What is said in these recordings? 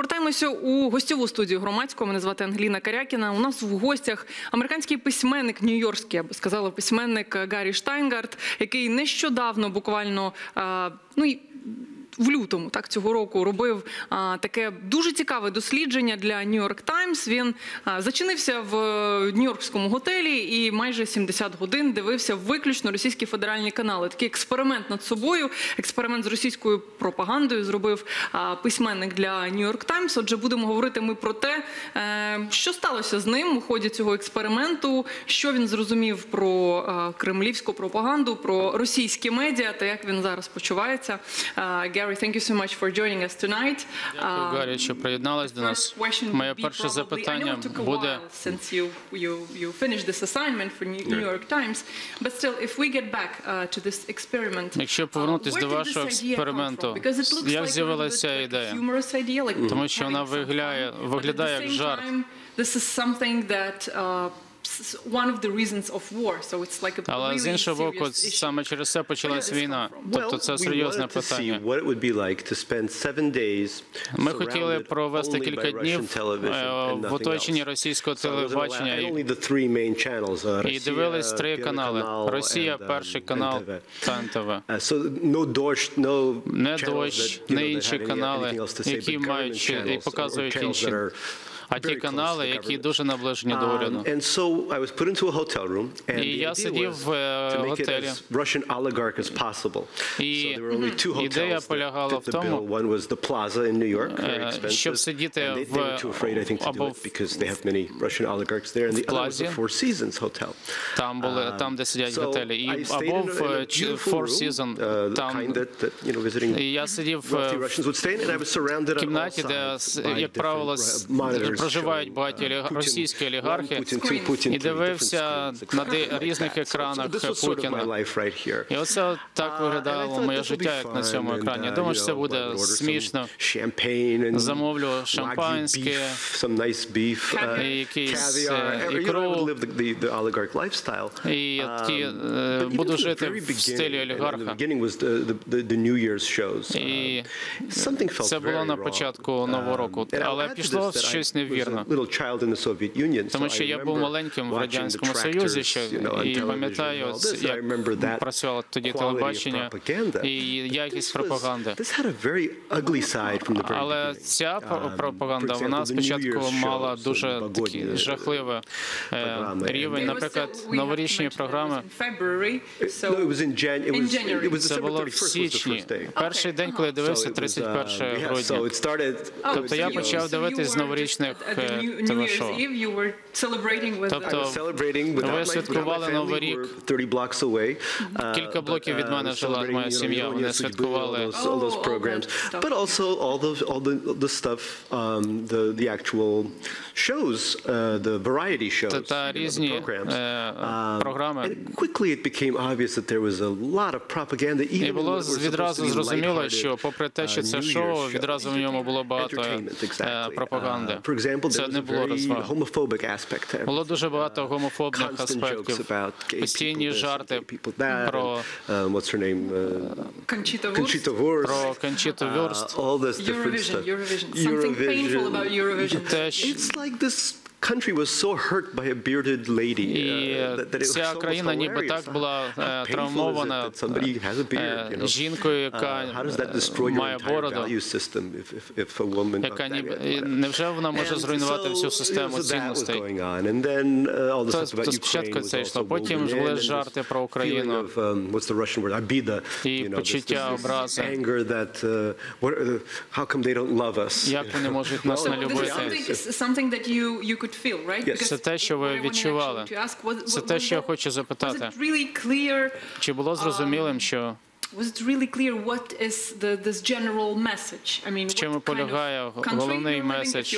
Повертаємося у гостьову студію громадського. Мене звати Ангеліна Карякіна. У нас в гостях американський письменник нью-йоркський, я б сказала, письменник Гаррі Штайнгард, який нещодавно, буквально ну в лютому, так цього року, робив а, таке дуже цікаве дослідження для New York Times. Він а, зачинився в е, нью-йоркському готелі і майже 70 годин дивився виключно російські федеральні канали. Такий експеримент над собою, експеримент з російською пропагандою зробив а, письменник для New York Times. Отже, будемо говорити ми про те, е, що сталося з ним у ході цього експерименту, що він зрозумів про е, кремлівську пропаганду, про російські медіа та як він зараз почувається. Е, Gary, thank you so much for joining us tonight. Дякую, Гаррі, що приєдналась до нас. Моє перше запитання буде since you you you finished this assignment for New New York Times, but still, if we get back uh, to this experiment, Якщо повернутись uh, до вашого this idea come експерименту, from? Because it looks як з'явилася a ідея? humorous idea, like Тому що вона виглядає- виглядає як жарт. This is something that uh, s- one of the reasons of war, so it's like a Але з іншого боку, serious issue. саме через це почалась війна. Тобто це серйозне we wanted to see питання. what it would be like to spend seven days Ми хотіли surrounded провести only кілька by днів Russian television е, and в оточенні російського телебачення і only the three main channels, uh, і Росія, дивились три канали: канал Росія, and, um, перший канал та НТВ. Uh, So no Дождь, no Не channels дощ, не інші канали, anything else to say, які мають і показують інші. А ті канали, які дуже наближені до уряду. Um, and so I was put into a hotel room, and І я сидів в, е, готелі. as Russian oligarch as possible. І so there were only two ідея hotels полягала в тому, е, щоб сидіти в- або в- Плазі. Там були Um, там, де сидять готелі, і або в е, Four Seasons, uh, там і я сидів е, в кімнаті, де як правило uh, проживають багаті uh, російські олігархи, і дивився на різних екранах Путіна. І оце так Uh, виглядало моє життя, як на цьому екрані. uh, Думаю, що це буде смішно. Замовлю шампанське, uh, якийсь, е, ікру. І такі, е, Um, буду жити в стилі олігарха. І Uh, це було на початку Нового року, Um, але пішло щось was невірно. a little child in the Soviet Union, Тому so що I я був remember маленьким в watching радянському the Союзі tractors, ще you know, on і пам'ятаю, як and I remember that працювало тоді quality of телебачення propaganda. і якість пропаганди. This had a very ugly side from the very Але beginning. ця Um, про- пропаганда вона спочатку мала дуже такі жахливий е, рівень. Наприклад, новорічні програми. in February, so No, it was in Jan. It in was, January. it was Це було 31st в січні. Перший день, коли я дивився, So it was, uh, 31 yeah, so грудня. Oh, Тобто я почав дивитись з новорічних, е, телешоу. Тобто ви my, without my святкували. Новий рік. were 30 blocks away. Uh, Кілька блоків від uh, мене жила моя сім'я. Вони святкували all those, all Oh, those all programs, that stuff. but also all those all the the stuff, um, the the actual shows, uh, the variety shows, та, різні е, Um, програми. quickly it became obvious that there was a lot of propaganda. Even І було відразу зрозуміло, що попри те, що uh, це шоу, відразу в ньому було багато е, пропаганди. Uh, for example, Це there was не a було very розваг. homophobic aspect to Було everything. дуже багато гомофобних Constant jokes аспектів, about gay постійні people this and жарти gay people that, про, and, um, what's her name? Uh, Conchita Wurst. Conchita Wurst. про Кончіту uh, Вюрст. all this different Eurovision, stuff. Eurovision. Something painful about Eurovision. Те, що- It's like this country was so hurt by a bearded lady І uh, that, that it was ця almost країна ніби hilarious. так була How е, painful is it травмована that somebody has a beard, е, you know? жінкою, Uh, яка how does that е, destroy your має entire бороду, value system if, if, if a woman яка ніби невже вона може And зруйнувати so, всю систему so that was цінностей? going on. And then, uh, all the То- stuff about Ukraine спочатку was це also йшло, потім woven ж in, були жарти про feeling Україну. of, um, what's the Russian word? Abida. І you know, this- почуття this образи. anger that, uh, what, are how come they don't love us? Як вони можуть нас So не любити? Це те, що ви відчували. Це was- те, was що я хочу Was запитати. it really clear Чи було зрозумілим, що Was it really clear what is the this general message? I mean, В чому what kind of полягає country головний you're living, if меседж?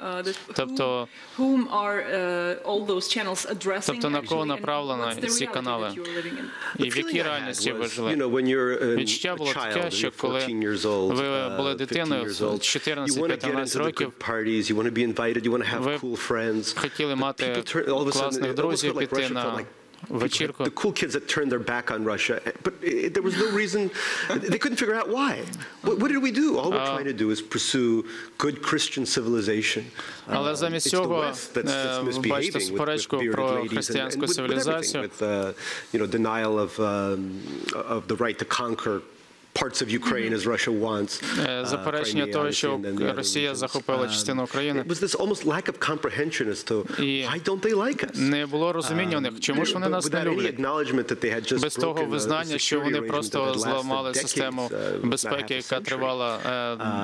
uh, Тобто- whom, whom are uh, all those channels addressing Тобто на кого направлено ці reality канали? that you're living in? і в якій реальності ви was, жили? you know, when you're an- Відчуття a було child, таке, що коли 14 years old, ви uh, були 15 дитиною, years old, з you want to get 14-15 into the років, good parties, you want to be invited, you want to have ви cool friends. хотіли мати класних друзів, піти на вечірку. the cool kids that turned their back on Russia, but it, there was no reason. They couldn't figure out why. What, what did we do? All we're trying to do is pursue good Christian civilization. Але Uh, замість it's the цього, West that's, that's е, ви бачите misbehaving with, with суперечку bearded про ladies and, християнську and with, with everything, цивілізацію. with uh, you know denial of um, of the right to conquer parts of Ukraine as Russia wants. Е, uh, Заперечення того, що Росія захопила Um, частину України. It was this almost lack of comprehension as to І why don't they like us. Не було розуміння у них, чому ж вони нас не люблять. Без того визнання, що вони просто зламали систему uh, безпеки, яка тривала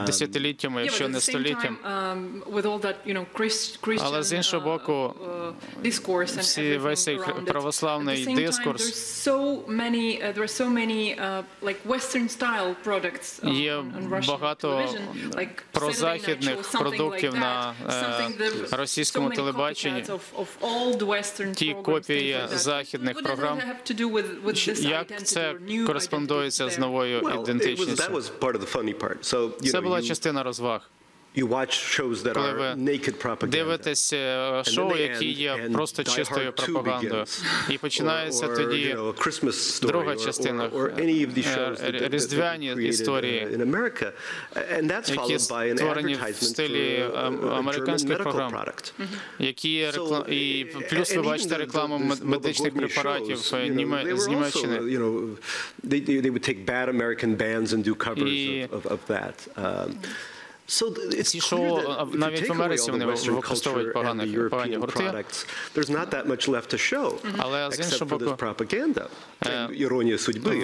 е, десятиліттями, якщо не століттям. um, Але з іншого uh, боку, uh, всі- весь цей православний дискурс- uh, uh, uh, Є багато прозахідних продуктів на, that, something е, that- російському so many телебаченні. copycats of, of all the Western Ті копії західних What does програм. that have to do with, with this Як identity це or new кореспондується з новою Well, it was, that ідентичністю? was part of the funny part. So, you Це know, була частина розваг. You watch shows that Коли are ви naked propaganda. Дивитесь е, шоу, які є просто чистою Hard 2 пропагандою. І починається тоді друга частина, е, різдвяні історії, uh, які створені в стилі, ем, американських програм. які і uh, плюс ви бачите рекламу медичних препаратів е, з Німеччини. they, would take bad American bands and do covers of that. Um, so th- it's Ці шоу, навіть в Америці вони використовують погані European гурти. products, there's not that much left to show, Але з except іншого боку. Іронія судьби.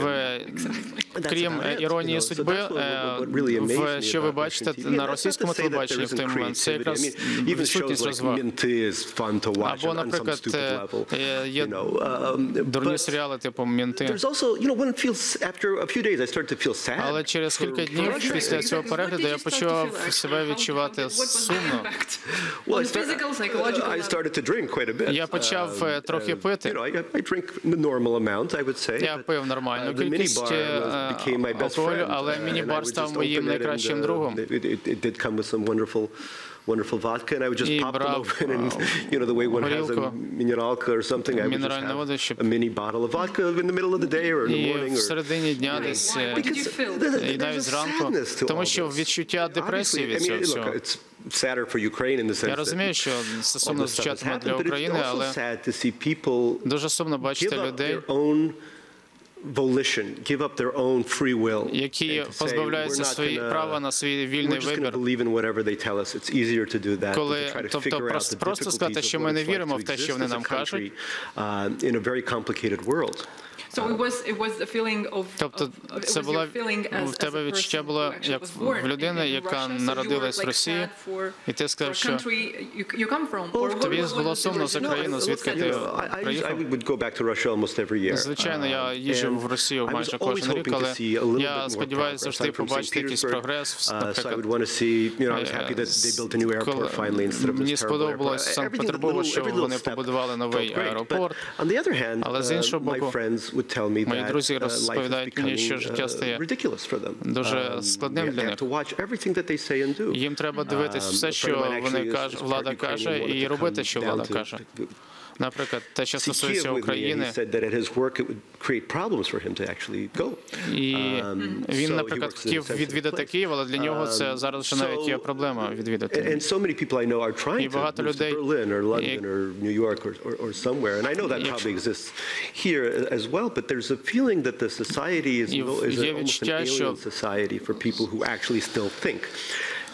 Крім іронії судьби, е, що ви бачите на російському телебаченні в той момент, це якраз відсутність розваг. Або, наприклад, е, є um, дурні серіали типу «Мінти». Але через кілька днів після цього перегляду я почував себе відчувати сумно. Я почав, е, трохи uh, пити. Я пив нормальну uh, кількість е, алкоголю, але uh, міні-бар став моїм найкращим uh, другом. It, it, it did come with some wonderful wonderful vodka, and I would just pop them open, and you know the way one has a mineralka or something, I would just have a mini bottle of vodka in the middle of the day or in the morning. Or, середині дня десь е, What did you feel? There's і навіть a зранку, sadness to тому all що this. відчуття депресії Obviously, від I цього mean, look, всього. it's sadder for Ukraine in the sense Я that розумію, що це all сумно this stuff has звучатиме happened, для but it's України, also але sad to see people дуже сумно give бачити людей, які позбавляються "We're not свої права на свій вільний вибір. believe in whatever they tell us. It's easier to do that Коли- to try to тобто просто- просто сказати, що ми не віримо в те, що вони нам кажуть. Uh. So it was it was a feeling of Тобто це was була your feeling as- в тебе a відчуття було actually як was born в людини, яка народилась в Росії, і ти сказав, що country you- you come from, or what- Тобі було the сумно за країну, звідки ти приїхав? I would go back to Russia almost every year. Звичайно, я Uh, їжджу в Росію майже always кожен рік, hoping to але see a little bit я more сподіваюся progress. завжди побачити якийсь прогрес. uh, so I would Наприклад, want to see, you know, I was happy that they built a new airport коли finally instead of мені сподобалось Санкт-Петербургу, що вони побудували новий аеропорт. But on the other hand, Але з uh, іншого боку, мої друзі uh, розповідають мені, що життя uh, стає дуже Um, складним для них. Їм треба дивитись Um, все, що вони is влада каже, і робити, що влада каже. Наприклад, те, що стосується України, і Um, він, наприклад, хотів відвідати. Київ, але для нього це Um, зараз вже навіть є проблема відвідати. І багато людей, є відчуття, що-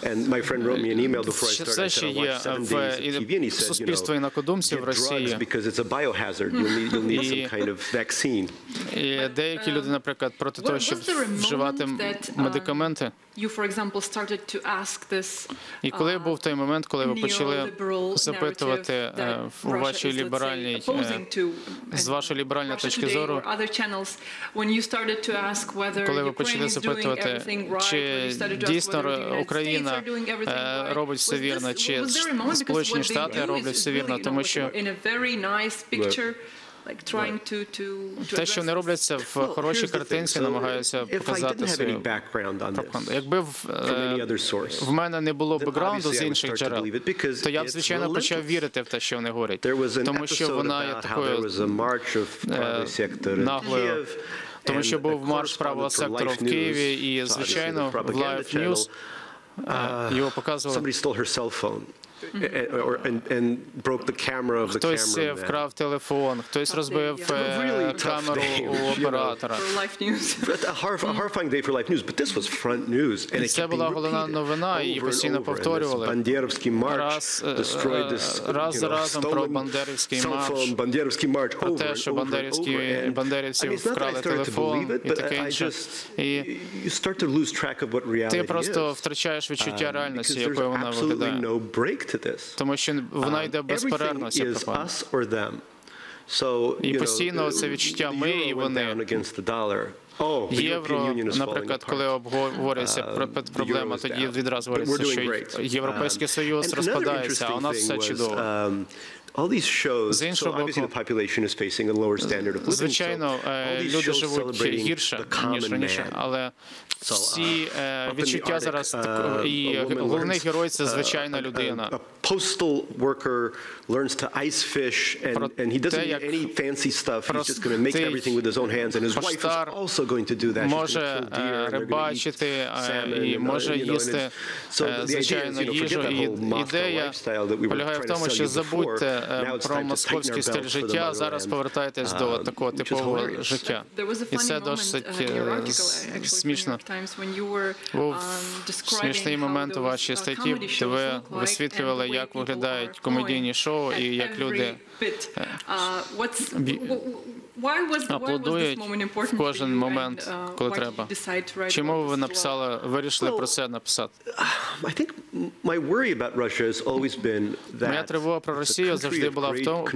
I Ще- є в days of і TV. And he said, you суспільство know, інакодумців Росії. because it's a biohazard. You'll need, you'll need some І- kind of vaccine. І деякі люди, наприклад, проти того, щоб вживати moment that, um, медикаменти. You, for example, started to ask this І коли uh, був той момент, коли ви почали запитувати е, Russia вашій ліберальній е, з вашої ліберальної точки зору, or other channels, when you started to ask whether коли ви почали запитувати, чи when you started to ask дійсно States Україна е, робить все вірно, чи Сполучені Штати роблять все вірно, тому що Те, що не робляться в хорошій картинці, намагаються показати свою пропаганду. Якби в, е, в мене не було бекграунду з інших джерел, то я б звичайно почав вірити в те, що вони говорять, тому що вона є такою наглою, тому що був марш правого сектору в Києві, News, і звичайно в Live channel, News е, його показували. somebody stole her cell phone Uh, or, and, and broke the camera of the Хтось е, вкрав телефон, хтось розбив е, камеру у оператора. For Life News. But a, horrif- a horrifying day for Life News, but this was front news, and it Це була головна новина, її постійно повторювали. Раз, е, destroyed е, this, раз you за разом про Бандерівський марш, про over те, що бандерівці вкрали телефон і таке інше. І you start to lose track of what reality ти просто втрачаєш відчуття Um, реальності, якою вона виглядає. Тому що вона йде Um, безперервно, ця пропаганда. us or them. So, І постійно це відчуття ми і вони. Oh, Євро, наприклад, коли обговорюється Uh, проблема, тоді відразу говориться, що. Європейський Um, Союз розпадається, а у нас все чудово. Um, All these shows, З іншого obviously боку, the population is facing a lower standard of living. Звичайно, е, люди живуть гірше ніж раніше, але всі uh, е, відчуття зараз uh, і головний герой це uh, звичайна людина. Про те, як поштар може е, рибачити е, і uh, може їсти е, звичайну їжу. І ідея полягає в тому, що забудьте е, про московський стиль життя. Зараз motherland. повертайтесь до Um, такого типового життя. І це досить uh, е, смішно. Був um, смішний момент у вашій uh, статті, де ви висвітлювали, як виглядають комедійні шоу і як люди Uh, аплодують moment important в кожен момент, uh, коли why did you треба. decide to write Чому ви написали, вирішили про це написати? I think my worry about Russia has always been that Моя тривога про it's a Росію country завжди була в тому,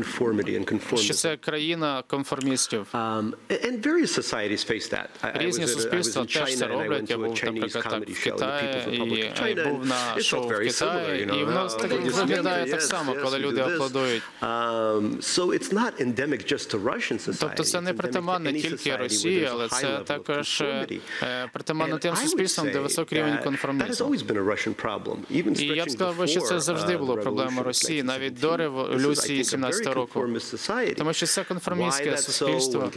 що це країна конформістів. Um, and various societies face that. I, I was, Різні суспільства теж це China and I went роблять. Я to a був, наприклад, так в Китаї і був на шоу в Китаї, і воно oh, так виглядає так само, коли люди аплодують. Um, Тобто це не притаманне тільки Росії, але це також е, е, And тим суспільствам, де високий рівень конформізму. І я б сказав, що це завжди uh, було проблема Росії, навіть 1917. до революції think, a very 17 року. Тому що це конформістське суспільство.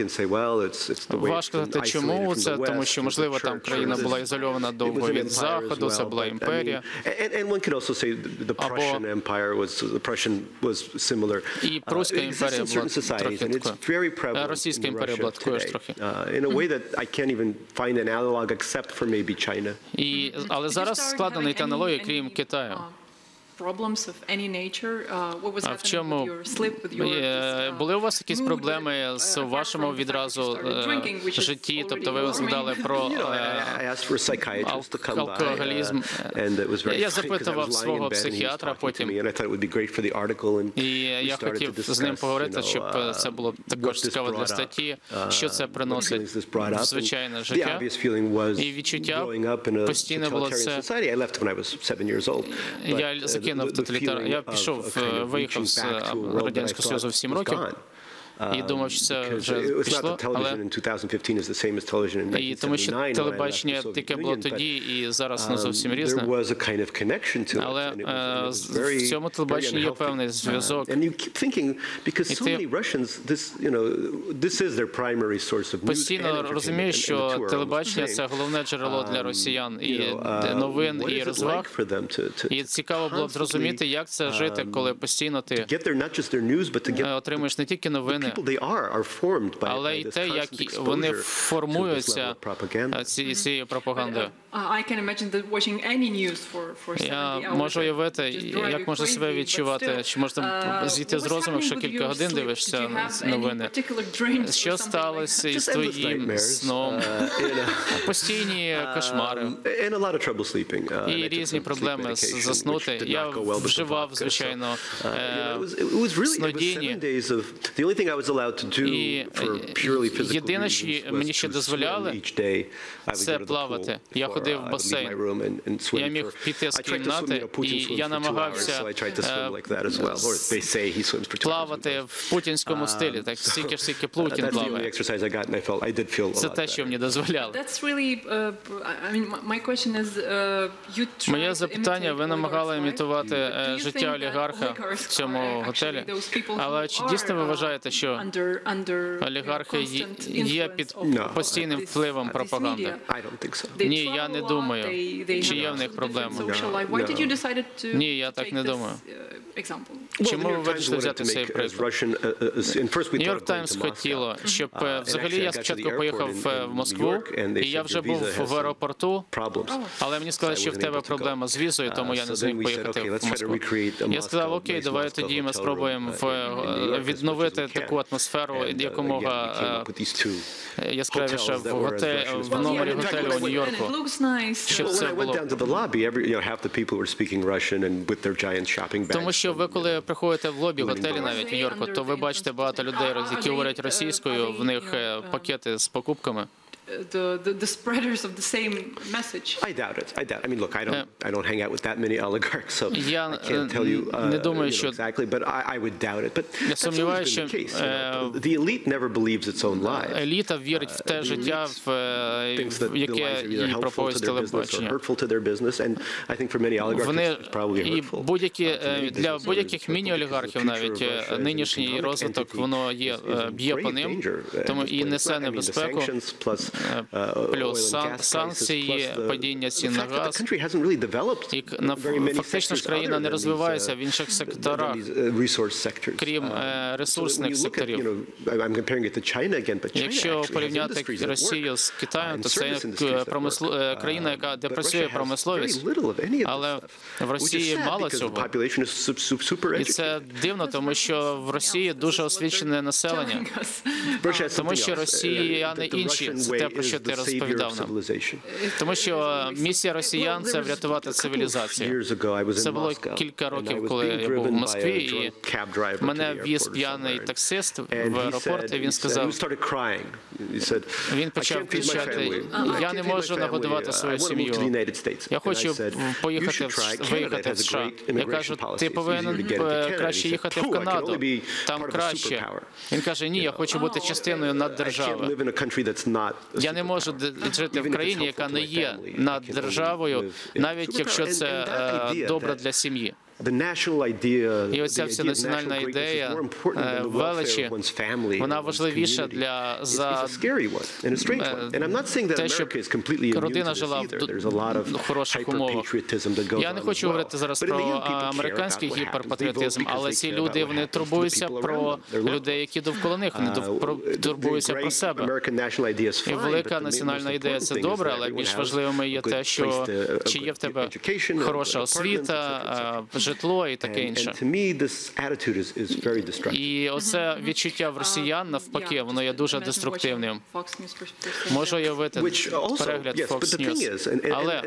Важко сказати, чому це, тому що, можливо, там країна була ізольована довго від Заходу, це була імперія. Або-. І Uh, exists імперія була трохи такою. Російська імперія today, трохи. uh. І, але зараз складно знайти any, крім Китаю. А в happening чому with your sleep, with your Е, this, uh, були у вас якісь mood, проблеми uh, з вашому відразу started е, drinking, which is житті? Тобто ви згадали про You know, I, е, I asked for a psychiatrist to come by, алкоголізм. uh, and it was very Я запитував was lying свого in bed and he was психіатра потім. me, and I thought it would be great for the article, and І я started to хотів з ним discuss, поговорити, щоб е, це було uh, також цікаво для brought up, статті, uh, що це приносить в звичайне the життя. obvious feeling was І відчуття growing up in a постійне було totalitarian це. society. I left when I was seven years old. But, Я uh, the тоталітар. Я пішов, виїхав з Радянського Союзу в thought 7 was років. І думав, що це вже пішло, але in 2015 is the same as television in і тому що 1979 when I left the телебачення, яке було тоді і зараз воно um, зовсім різне. Але, е, в цьому телебаченні є певний зв'язок. Uh, Постійно розумієш, що телебачення це головне джерело для Um, росіян і uh, новин, і розваг. І цікаво було б зрозуміти, як це жити, коли постійно ти е, отримуєш не тільки новини, але й те, як вони формуються е, цією пропагандою. Uh, I can imagine that watching any news for for 70 Я можу уявити, як можна себе відчувати, чи можна uh, зійти з розуму, якщо кілька годин дивишся новини. Що сталося із твоїм сном? uh. Постійні кошмари. Um. Uh, І різні проблеми заснути. Я вживав, звичайно, uh, е, І, е, єдине, що reasons мені was ще to дозволяли, swim each day. I would це go to the плавати. pool Я for, ходив uh, в басейн. Я міг піти з I tried to swim, you кімнати, і я for two намагався, hours, so I tried to swim е, like that as well. Or they say he swims for two hours. плавати в путінському стилі, так стільки ж Путін the only плаває. Це те, що мені дозволяли. That's really, uh, I mean, my- my question is, uh, you tried Моє to запитання: ви намагали імітувати Do е, you життя think that олігарха oligarchs в цьому are готелі. actually those people Але who чи дійсно ви are, uh, вважаєте, що know, олігархи є- під постійним впливом пропаганди? Ні, я не думаю. Чи є в них to Ні, я так не думаю. uh, Чому ви вирішили взяти цей приклад? Uh, uh, Нью-Йорк Таймс хотіло, щоб Uh, е, взагалі я спочатку поїхав е, в Москву, і я вже "Your був в аеропорту. Але мені сказали, що в тебе проблема з візою, тому я Uh, не зміг поїхати в Москву. Я сказав, окей, давай тоді ми спробуємо uh, відновити we таку атмосферу uh, якомога е, яскравіше в as в номері готелю у Нью-Йорку. Щоб це було. Тому що ви, коли приходите в лобі готелі, навіть в Нью-Йорку, то ви бачите багато людей, які говорять російською. В них е, пакети з покупками. The, the, the spreaders of the same message. I doubt it. I doubt. I mean, look, I don't. Yeah. I don't hang out with that many oligarchs, so Я, I can't tell you, е, uh, не думаю, you know exactly. But I, I would doubt it. But that's always been the case. що, you know. е, The elite never believes its own lies. Еліта вірить в те життя, в, е, Thinks that в the яке lies are either їй helpful проповідь their business or телебачення. hurtful to their business, and I think for many oligarchs Вони it's probably і hurtful. будь-які uh, to е, для будь-яких міні-олігархів, навіть е, нинішній розвиток, воно є е, б'є по ним, тому і несе I mean, the небезпеку. Uh, Плюс сан- санкції, падіння цін на газ. І фактично ж країна не розвивається uh, в інших секторах. uh, крім, Uh, е, ресурсних секторів. Якщо порівняти Росію з uh, Китаєм, то це е, країна, яка де працює промисловість. Але в Росії мало цього. І це дивно, тому що в Росії дуже освічене населення. Тому що росіяни Uh, інші, це те, про що ти розповідав нам. Тому що місія росіян це врятувати цивілізацію. Це було кілька років, коли я був в Москві, і мене віз п'яний таксист в аеропорт, і він сказав, він почав кричати, я не можу нагодувати свою сім'ю. Я хочу поїхати в- виїхати в США. Я кажу, ти повинен е, краще їхати в Канаду. Там краще. Він каже, ні, я хочу бути частиною наддержави. Я не можу жити в країні, яка не є над державою, навіть якщо це е, добре для сім'ї. І оця вся національна ідея, е, величі, вона важливіша для за те, щоб родина жила в хороших умовах. Я не хочу говорити зараз про американський гіперпатріотизм, але ці люди вони турбуються про людей, які довкола них. Вони про- турбуються про себе. І велика національна ідея це добре, але більш важливими є те, що чи є в тебе хороша освіта, е, житло і таке інше. І оце відчуття в росіян навпаки, воно є дуже деструктивним. Можу уявити перегляд Fox News. Але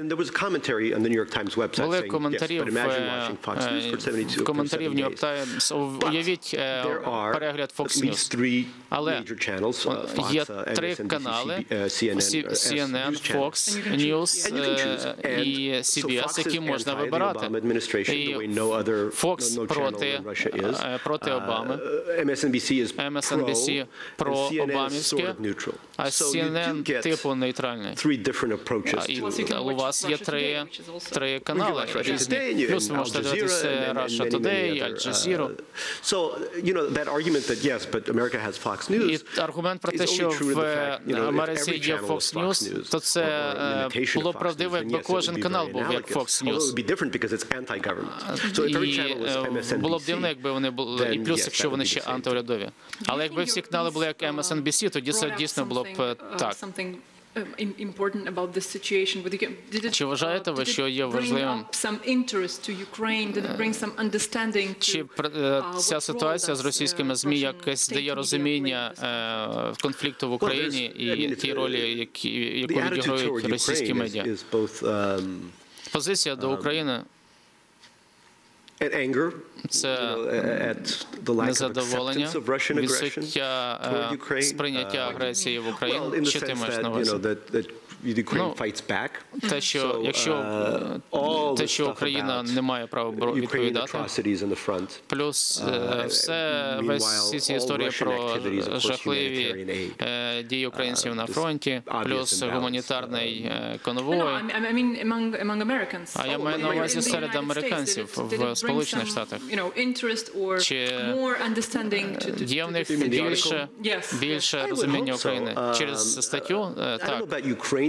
були коментарі в, е, коментарі в New York Times. Уявіть е, перегляд Fox News. Але є три канали CNN, Fox News е, і CBS, які можна вибирати. І Fox проти, е, проти Обами, MSNBC прообамівське, а CNN типу нейтральний. У вас є три, три канали. різні. Плюс ви можете дивитися Russia Today, Al Jazeera. І аргумент про те, що в Америці є Fox News, то це е, було правдиво, якби кожен канал був як Fox News. І е, було б дивно, якби вони були, і плюс, якщо вони ще антиурядові. Але якби всі канали були як MSNBC, тоді це дійсно було б е, так. Чи вважаєте ви, що є важливим? Чи е, ця ситуація з російськими змі якось дає розуміння конфлікту в Україні і тій ролі, яку відіграють російські медіа? Позиція до України And anger, Це you know, at the lack of незадоволення, Russian aggression відсуття toward е, Ukraine. сприйняття Uh, агресії в well, in Україну. the ти маєш на that, увазі? Ukraine Ну, fights back. Те, що якщо uh, all те, the що Україна не має права відповідати, atrocities in the front. плюс е, Uh, все весь всі ці all історії про жахливі е, дії українців на фронті, плюс гуманітарний е, конвой. А я Oh, маю на увазі United серед States, американців в Сполучених Штатах. Чи Є в них більше, Yes, більше I would розуміння hope so. України Um, через статтю. е, I don't know Так, about Ukraine specifically,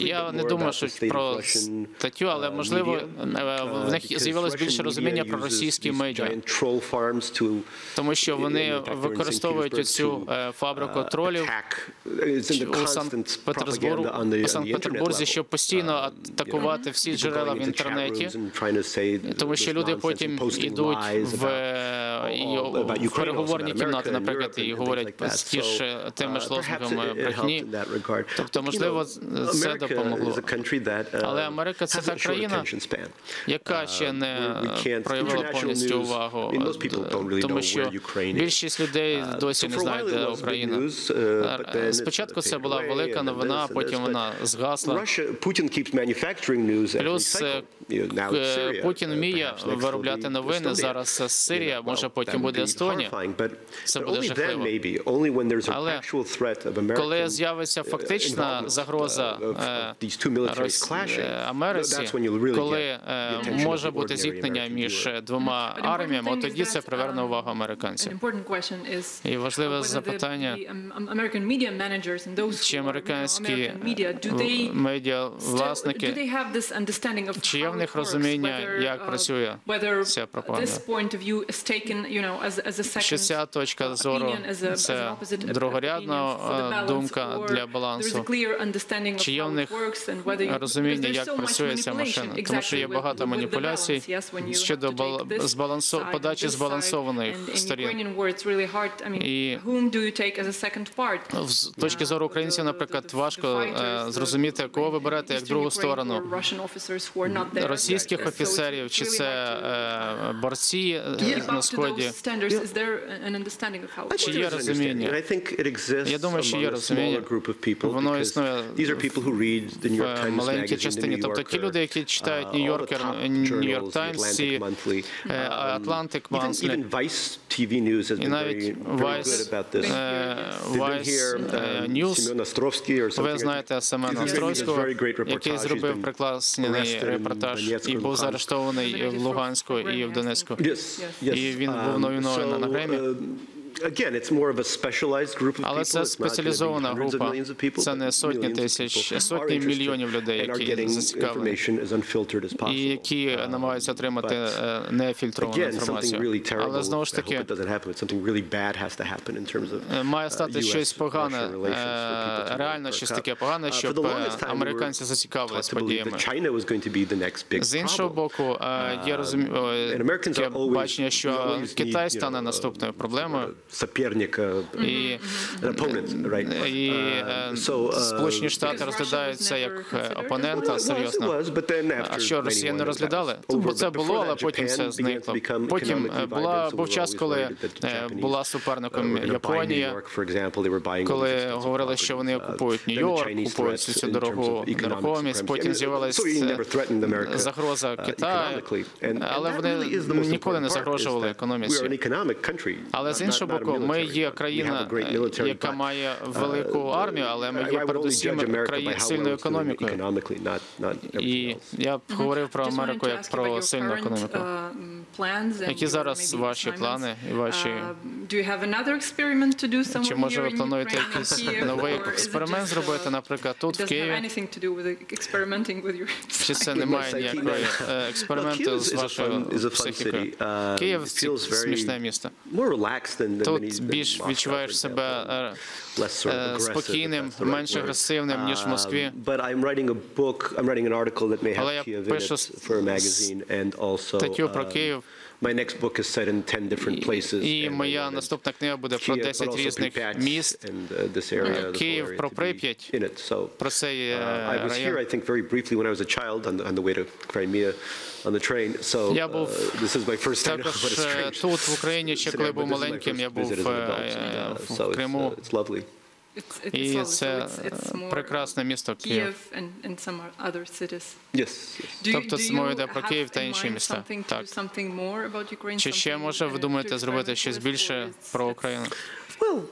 я не думаю, що про статтю, але uh, можливо е, в них Uh, з'явилось більше розуміння про російські медіа. Тому що вони використовують Petersburg цю to, е, фабрику uh, тролів у Санкт-Петербурзі, internet щоб постійно Uh, атакувати всі джерела в інтернеті. Тому що люди потім ідуть в, і переговорні кімнати, наприклад, і говорять ті ж So, тими ж uh, лозунгами брехні. Тобто, можливо, це допомогло. uh, Але Америка це та країна, яка ще не Uh, проявила повністю увагу, тому що більшість людей Uh, досі не знають, де Україна. uh, Спочатку це була велика новина, потім вона згасла. Плюс е, е, Путін uh, вміє виробляти новини. Зараз Сирія, може потім буде Естонія. Це буде жахливо. Але Коли з'явиться uh, фактична загроза uh, е, е, Америці, коли е, може бути зіткнення між двома арміями, от тоді це приверне um, увагу американців. important question is І важливе запитання, um, чи американські медіа власники Чи є how в них it works, розуміння, як uh, працює ця пропаганда? що ця точка uh, зору це другорядна е, думка для балансу. Чи є в них розуміння, як працює ця машина? Тому що є багато маніпуляцій щодо side, подачі збалансованих сторін. І-? З точки зору українців, наприклад, важко е, зрозуміти, кого ви берете як другу сторону. Російських офіцерів чи це е, борці е, на сході. Чи є розуміння? Я думаю, що є розуміння. Воно існує в маленькій частині. Тобто ті люди, які читають New Yorker, New York Times, і е, навіть е, е, um, or something? ви знаєте Семена Острозького, який зробив прекрасний репортаж і був заарештований в Луганську і в Донецьку. І він був Um, на Гремі. Uh, Again, it's more of a specialized group of people. Але це спеціалізована група. Це не сотні тисяч, сотні мільйонів людей, які зацікавлені. І які Um, намагаються отримати е, нефільтровану інформацію. Але знову ж таки, Е, Має uh, стати щось погане, е, реально щось таке погане, Uh, щоб е, американці зацікавились подіями. З іншого боку, е, є розумі... о, And Americans таке are always- бачення, що Китай стане наступною проблемою. Соперника, І, an opponent, right? і Uh, е, so, uh, Сполучені Штати розглядаються як е, опонента серйозно. А що Росія не розглядали? Ну. Бо це було, але потім to зникло. Потім е, була був час, коли е, була uh, суперником Японія. Коли говорили, що вони properties. Uh, купують then the Нью-Йорк, Chinese купують threats цю дорогу нерухомість, потім America, загроза uh, Китаю, але вони ніколи не загрожували економіці. Але з іншого боку, ми є країна, яка має uh, велику армію, але ми є передусім judge America by країн how сильною економікою. І я б говорив про Америку як про сильну економіку. Uh, Які зараз ваші плани і ваші- Uh, Do you have another experiment to do somewhere Чи може here ви in плануєте якийсь новий експеримент зробити, uh, наприклад, тут, в Києві? anything to do with experimenting with your Чи це не має е, Well, експерименту з is a вашою психікою? city. Uh, Київ смішне місто. More relaxed than, than many- Тут більш відчуваєш себе е, е, спокійним, менш агресивним, ніж в Москві. Uh, But I'm writing a book, I'm writing an article that may have Але я пишу it for a magazine and also статтю про uh, Київ my next book is set in 10 different places. І моя наступна книга буде про 10 різних міст. uh, Київ, про Прип'ять. Про цей е, uh, I was here, район. I think, very briefly when I was a child on the, on the way to Crimea on the train. So Я був uh, this is my first time. Також it's е, strange тут, в Україні, ще коли був маленьким, я був е, uh, в it's, Криму. Uh, І це прекрасне місто Київ. Тобто мова йде про Київ та інші міста. Так. Чи ще може ви uh, думаєте зробити щось більше про it's- Україну? Well,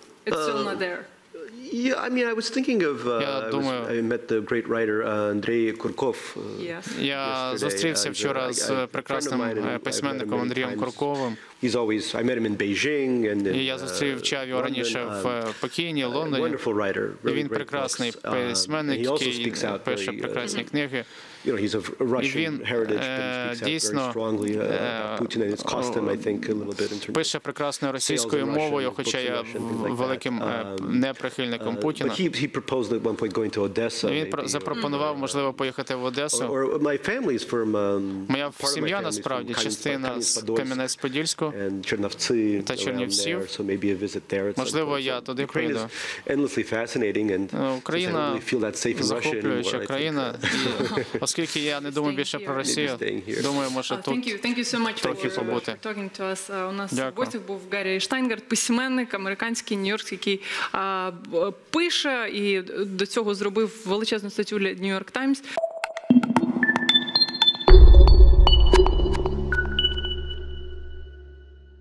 Uh. Yeah, I mean, I was thinking of. Uh, Я I, was, думаю- I met the great writer uh, Andrei Kurkov. Uh, Yes. Я зустрівся Uh, вчора з прекрасним е, письменником Андрієм. Курковим. He's always. I met him in Beijing and. in, я зустрів uh, Чав його раніше в Um, е, Пекіні, Лондоні. wonderful writer. Really він прекрасний. Um, письменник, and he also який speaks out пише uh, прекрасні книги. You know, he's of Russian він, е, дійсно, strongly uh, е, about Putin, and it's cost him, I think, a little bit in terms of Пише прекрасною російською мовою, хоча я великим е, Um, неприхильником Uh, Путіна. But he, he proposed at one point going to Odessa. Він запропонував, можливо, поїхати в Одесу. um, Моя сім'я насправді частина з Черновці Та Чернівців. Можливо, я туди Е, don't Україна захоплююча країна, uh, і оскільки я не думаю більше про Росію, думаю, може Uh, thank тут трохи побути. us. Uh, у нас в гостях був Гаррі Штайнгард, письменник американський, Нью-Йорк, який uh, пише і до цього зробив величезну статтю для Нью-Йорк Times.